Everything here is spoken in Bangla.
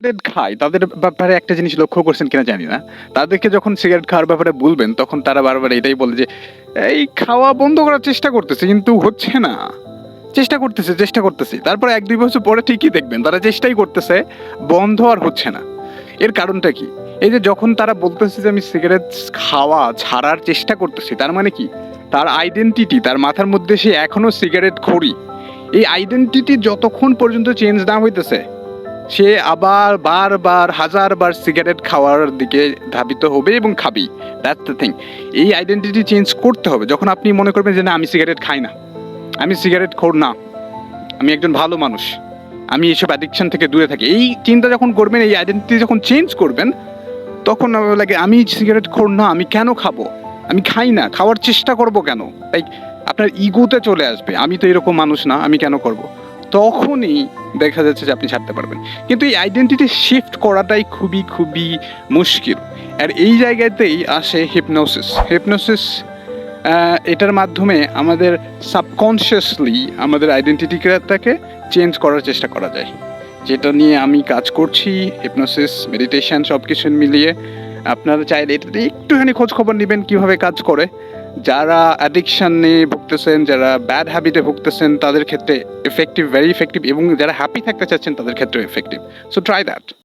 সিগারেট খায়, তাদের ব্যাপারে একটা জিনিস লক্ষ্য করছেন কিনা জানি না। তাদেরকে যখন সিগারেট খাওয়ার ব্যাপারে বলবেন, তখন তারা বারবার এটাই বলে যে, এই খাওয়া বন্ধ করার চেষ্টা করতেছে, কিন্তু হচ্ছে না। চেষ্টা করতেছে চেষ্টা করতেছে। তারপর এক দুই বছর পরে ঠিকই দেখবেন, তারা চেষ্টাই করতেছে, বন্ধ আর হচ্ছে না। এর কারণটা কি? এই যে যখন তারা বলতেছে যে, আমি সিগারেট খাওয়া ছাড়ার চেষ্টা করতেছি, তার মানে কি? তার আইডেন্টিটি তার মাথার মধ্যে সে এখনও সিগারেট খড়ি। এই আইডেন্টিটি যতক্ষণ পর্যন্ত চেঞ্জ না হইতেছে সে আবার বারবার, হাজারবার সিগারেট খাওয়ার দিকে ধাবিত হবে এবং খাবি। দ্যাটস দ্য থিং এই আইডেন্টিটি চেঞ্জ করতে হবে। যখন আপনি মনে করবেন যে, না, আমি সিগারেট খাই না। আমি সিগারেট খোর না। আমি একজন ভালো মানুষ। আমি এইসব অ্যাডিকশন থেকে দূরে থাকি। এই চিন্তা যখন করবেন, এই আইডেন্টিটি যখন চেঞ্জ করবেন, তখন লাগে, আমি সিগারেট খোর না, আমি কেন খাব? আমি খাই না। খাওয়ার চেষ্টা করব কেন? তাই আপনার ইগোতে চলে আসবে। আমি তো এরকম মানুষ না, আমি কেন করব? তখনই দেখা যাচ্ছে যে আপনি ছাড়তে পারবেন। কিন্তু এই আইডেন্টিটি শিফট করাটাই খুবই খুবই মুশকিল। আর এই জায়গাতেই আসে হিপনোসিস হিপনোসিস এটার মাধ্যমে আমাদের সাবকনশিয়াসলি আমাদের আইডেন্টিটিটাকে চেঞ্জ করার চেষ্টা করা যায়। যেটা নিয়ে আমি কাজ করছি হিপনোসিস মেডিটেশন সব কিছু মিলিয়ে। আপনারা চাইলে এটাতে একটুখানি খোঁজ খবর নেবেন কীভাবে কাজ করে। যারা অ্যাডিকশান নিয়ে ভুগতেছেন, যারা ব্যাড হ্যাবিটে ভুগতেছেন, তাদের ক্ষেত্রে এফেক্টিভ ভেরি ইফেক্টিভ এবং যারা হ্যাপি থাকতে চাচ্ছেন, তাদের ক্ষেত্রেও এফেক্টিভ সো ট্রাই দ্যাট